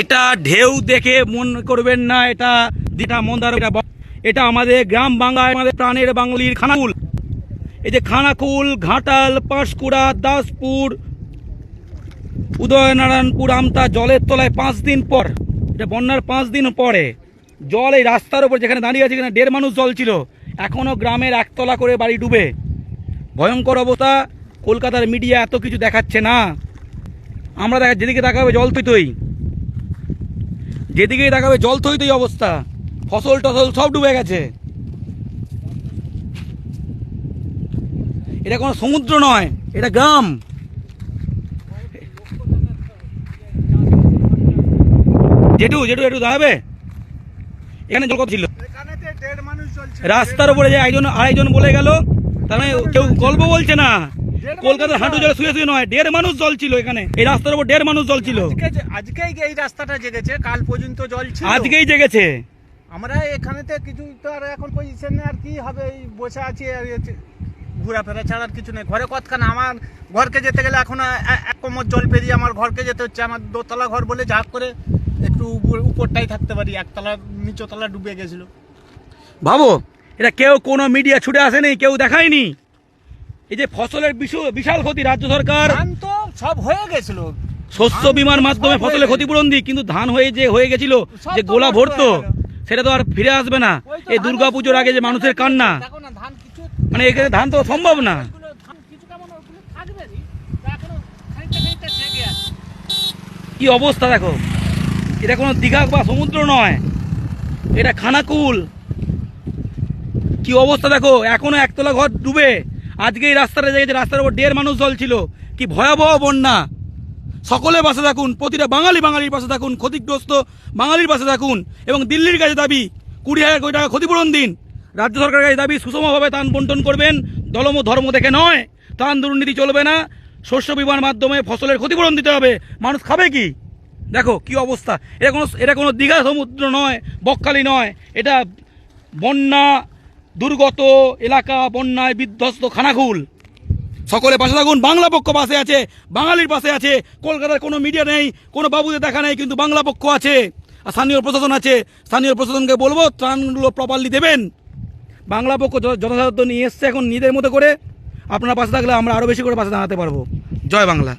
এটা ঢেউ দেখে মনে করবেন না, এটা যেটা মন্দার এটা এটা আমাদের গ্রাম বাংলায় আমাদের প্রাণের বাঙালির খানাকুল। এই যে খানাকুল, ঘাটাল, পাঁশকুড়া, দাসপুর, উদয়নারায়ণপুর, আমতা, জলের তলায় পাঁচ দিন পর, এটা বন্যার পাঁচ দিন পরে, জল এই রাস্তার উপর যেখানে দাঁড়িয়ে আছে এখানে দেড় মানুষ জল ছিল এখনও গ্রামের একতলা করে বাড়ি ডুবে। ভয়ঙ্কর অবস্থা, কলকাতার মিডিয়া এত কিছু দেখাচ্ছে না। আমরা দেখা যেদিকে তাকাবে জল তুই থই যেদিকেই তাকাবে জল থই থই অবস্থা। ফসল টসল সব ডুবে গেছে। এটা কোনো সমুদ্র নয় এটা গ্রাম। জেঠু জেঠু একটু দাঁড়াবে? এখানে জল কত ছিল? রাস্তার উপরে যে একজন আরেকজন বলে গেল তার মানে কেউ গল্প বলছে না। কলকাতার হাঁটু জলে শুয়ে শুয়ে নয় দেড় মানুষ জল ছিল এখানে। এই রাস্তার উপর দেড় মানুষ জল ছিল। আজকে আজকেই এই রাস্তাটা জেগেছে কাল পর্যন্ত জল ছিল। আজকেই জেগেছে। আমরা এখানেতে কিছু তো আর এখন পজিশনে আর কি হবে এই বসে আছি আর ঘোরাফেরা ছাড়া আর কিছু নেই। ঘরে কতখানা? আমার ঘরকে যেতে গেলে এখন এক কোমর জল পেরিয়ে আমার ঘরকে যেতে হচ্ছে। আমার দোতলা ঘর বলে যা করে একটু উপর- উপরটাই থাকতে পারি। একতলা নিচতলা ডুবে গেছিল। ভাবো এটা কেউ কোনো মিডিয়া ছুটে আসেনি কেউ দেখায়নি? এই যে ফসলের বিশু- বিশাল ক্ষতি রাজ্য সরকার। তো সব হয়ে গেছিল। শস্য বিমার মাধ্যমে ফসলের ক্ষতিপূরণ দিই কিন্তু ধান হয়ে যে হয়ে গেছিল যে গোলা ভরতো সেটা তো আর ফিরে আসবে না। এই দুর্গা পুজোর আগে যে মানুষের কান্না মানে এখানে ধান তো সম্ভব না। কি অবস্থা দেখো। এটা কোনো দীঘা বা সমুদ্র নয়। এটা খানাকুল। কি অবস্থা দেখো এখনও একতলা ঘর ডুবে। আজকে এই রাস্তাটা দেখেছে, রাস্তার উপর দেড় মানুষ জল ছিল কি ভয়াবহ বন্যা। সকলে পাশে থাকুন, প্রতিটা বাঙালি বাঙালির পাশে থাকুন, ক্ষতিগ্রস্ত বাঙালির পাশে থাকুন এবং দিল্লির কাছে দাবি, কুড়ি হাজার কোটি টাকা ক্ষতিপূরণ দিন। রাজ্য সরকারের কাছে দাবি, সুষমভাবে তান বন্টন করবেন, দলম ধর্ম দেখে নয়। তান দুর্নীতি চলবে না, শস্য বিমার মাধ্যমে ফসলের ক্ষতিপূরণ দিতে হবে। মানুষ খাবে কি? দেখো, কি অবস্থা। এটা কোনো এটা কোনো দীঘা সমুদ্র নয়, বকখালি নয়। এটা বন্যা দুর্গত এলাকা, বন্যায় বিধ্বস্ত খানাকুল সকলে পাশে থাকুন, বাংলা পক্ষ পাশে আছে, বাঙালির পাশে আছে, কলকাতার কোনো মিডিয়া নেই, কোনো বাবুদের দেখা নেই, কিন্তু বাংলা পক্ষ আছে। আর স্থানীয় প্রশাসন আছে, স্থানীয় প্রশাসনকে বলব, ত্রাণগুলো প্রপারলি দেবেন। বাংলা পক্ষ যথাযথ নিয়ে এসছে এখন, নিজেদের মতো করে। আপনারা পাশে থাকলে আমরা আরও বেশি করে পাশে দাঁড়াতে পারব। জয় বাংলা।